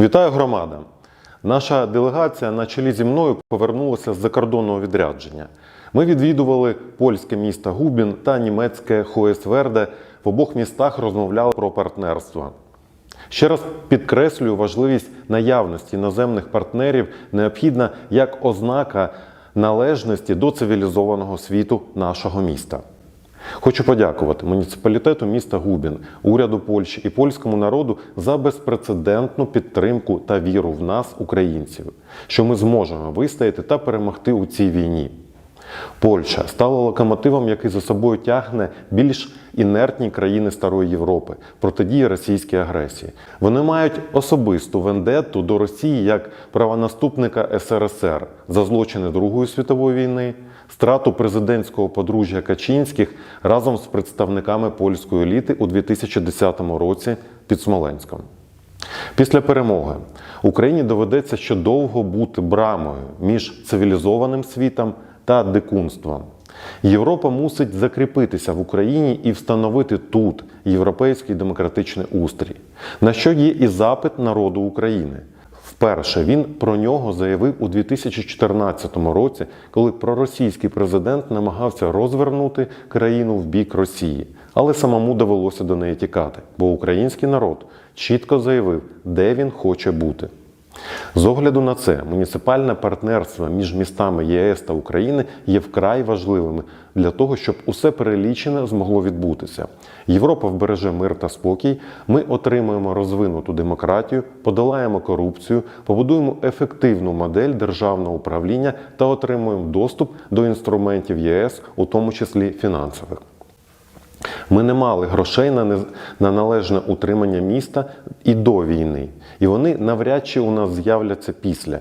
Вітаю громада! Наша делегація на чолі зі мною повернулася з закордонного відрядження. Ми відвідували польське місто Губін та німецьке Хоєсверде. В обох містах розмовляли про партнерство. Ще раз підкреслюю важливість наявності іноземних партнерів необхідна як ознака належності до цивілізованого світу нашого міста. Хочу подякувати муніципалітету міста Губін, уряду Польщі і польському народу за безпрецедентну підтримку та віру в нас, українців, що ми зможемо вистояти та перемогти у цій війні. Польща стала локомотивом, який за собою тягне більш інертні країни Старої Європи протидії російській агресії. Вони мають особисту вендетту до Росії як правонаступника СРСР за злочини Другої світової війни, страту президентського подружжя Качинських разом з представниками польської еліти у 2010 році під Смоленськом. Після перемоги Україні доведеться ще довго бути брамою між цивілізованим світом та дикунством. Європа мусить закріпитися в Україні і встановити тут європейський демократичний устрій, на що є і запит народу України. Вперше він про нього заявив у 2014 році, коли проросійський президент намагався розвернути країну в бік Росії, але самому довелося до неї тікати, бо український народ чітко заявив, де він хоче бути. З огляду на це, муніципальне партнерство між містами ЄС та України є вкрай важливими для того, щоб усе перелічене змогло відбутися. Європа вбереже мир та спокій. Ми отримаємо розвинуту демократію, подолаємо корупцію, побудуємо ефективну модель державного управління та отримуємо доступ до інструментів ЄС, у тому числі фінансових. Ми не мали грошей на, на належне утримання міста і до війни, і вони навряд чи у нас з'являться після.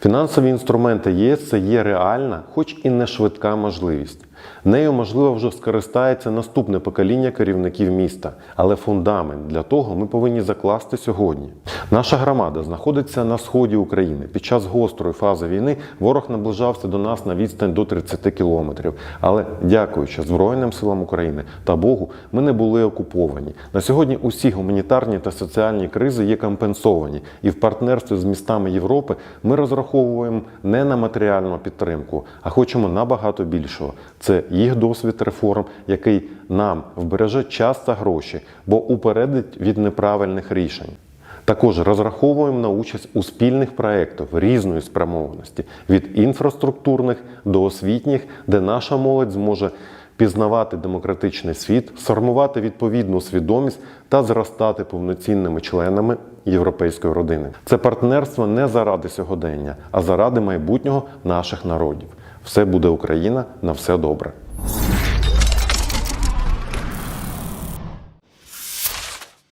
Фінансові інструменти ЄС це є реальна, хоч і не швидка можливість. Нею, можливо, вже скористається наступне покоління керівників міста, але фундамент для того ми повинні закласти сьогодні. Наша громада знаходиться на сході України. Під час гострої фази війни ворог наближався до нас на відстань до 30 кілометрів. Але дякуючи Збройним силам України та Богу, ми не були окуповані. На сьогодні усі гуманітарні та соціальні кризи є компенсовані, і в партнерстві з містами Європи ми розраховуємо не на матеріальну підтримку, а хочемо набагато більшого. Це їх досвід реформ, який нам вбереже час та гроші, бо упередить від неправильних рішень. Також розраховуємо на участь у спільних проєктах різної спрямованості від інфраструктурних до освітніх, де наша молодь зможе пізнавати демократичний світ, сформувати відповідну свідомість та зростати повноцінними членами європейської родини. Це партнерство не заради сьогодення, а заради майбутнього наших народів. Все буде Україна на все добре.